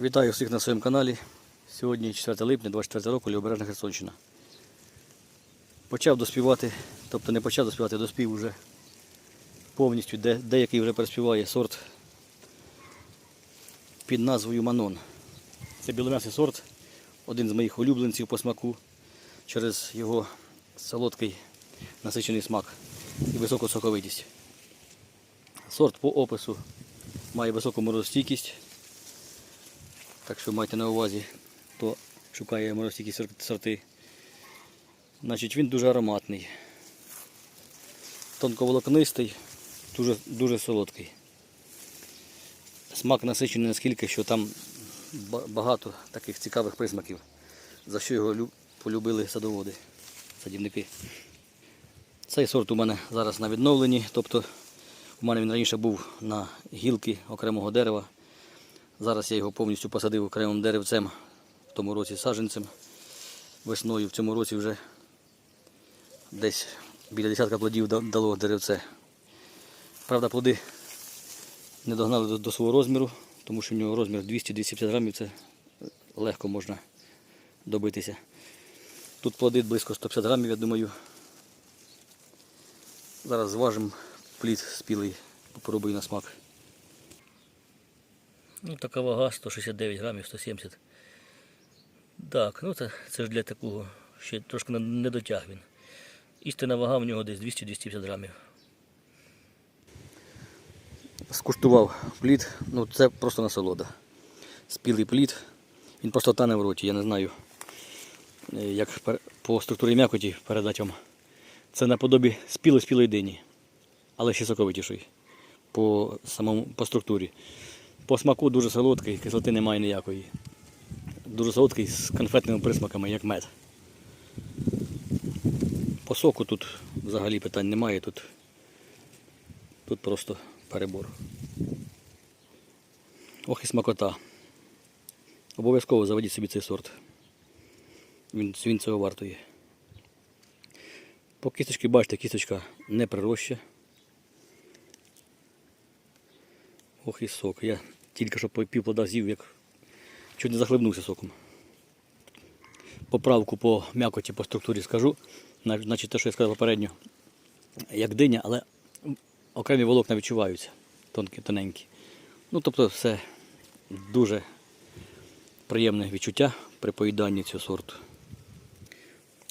Вітаю всіх на своєму каналі. Сьогодні 4 липня 24 року Лівобережна Херсонщина. Почав доспівати, тобто не почав доспівати, доспів вже повністю, де, деякий вже переспіває сорт під назвою Манон. Це білом'ясий сорт, один з моїх улюбленців по смаку через його солодкий насичений смак і високу соковитість. Сорт по опису має високу морозостійкість. Так що майте на увазі, хто шукає морозстійкі сор- сорти. Значить, він дуже ароматний. Тонковолокнистий, дуже, дуже солодкий. Смак насичений наскільки, що там багато таких цікавих присмаків, за що його полюбили садоводи, садівники. Цей сорт у мене зараз на відновленні, тобто у мене він раніше був на гілки окремого дерева. Зараз я його повністю посадив окремим деревцем, в тому році саджанцем. Весною в цьому році вже десь біля десятка плодів дало деревце. Правда, плоди не догнали до, до свого розміру, тому що в нього розмір 200-250 грамів, це легко можна добитися. Тут плоди близько 150 грамів, я думаю. Зараз зважимо плід спілий, попробую на смак. Ну, така вага 169 грамів, 170. Так, ну це, це ж для такого. Ще трошки не- дотяг він. Істинна вага в нього десь 200-250 грамів. Скуштував плід, ну це просто насолода. Спілий плід, він просто тане в роті, я не знаю, е, як по структурі м'якоті передати вам. Це наподобі спілої-спілої дині, але ще соковитіший по самому по структурі. По смаку дуже солодкий, кислоти немає ніякої. Дуже солодкий з конфетними присмаками, як мед. По соку тут взагалі питань немає, тут, тут просто перебор. Ох і смакота. Обов'язково заведіть собі цей сорт. Він, він цього вартує. По кісточці, бачите, кісточка не прироща. Ох і сок. Я тільки що по пів плода з'їв, як чуть не захлебнувся соком. Поправку по м'якоті, по структурі скажу. Значить, те, що я сказав попередньо, як диня, але окремі волокна відчуваються, тонкі, тоненькі. Ну, тобто, все дуже приємне відчуття при поїданні цього сорту.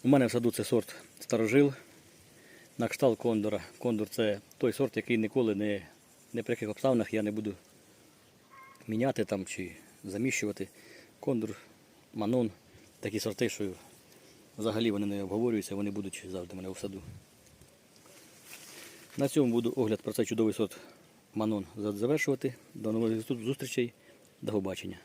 У мене в саду це сорт старожил на кшталт кондора. Кондор це той сорт, який ніколи не, не при яких обставинах я не буду міняти там чи заміщувати. кондур, манон, такі сорти, що взагалі вони не обговорюються, вони будуть завжди в мене в саду. На цьому буду огляд про цей чудовий сорт манон завершувати. До нових зустрічей. До побачення.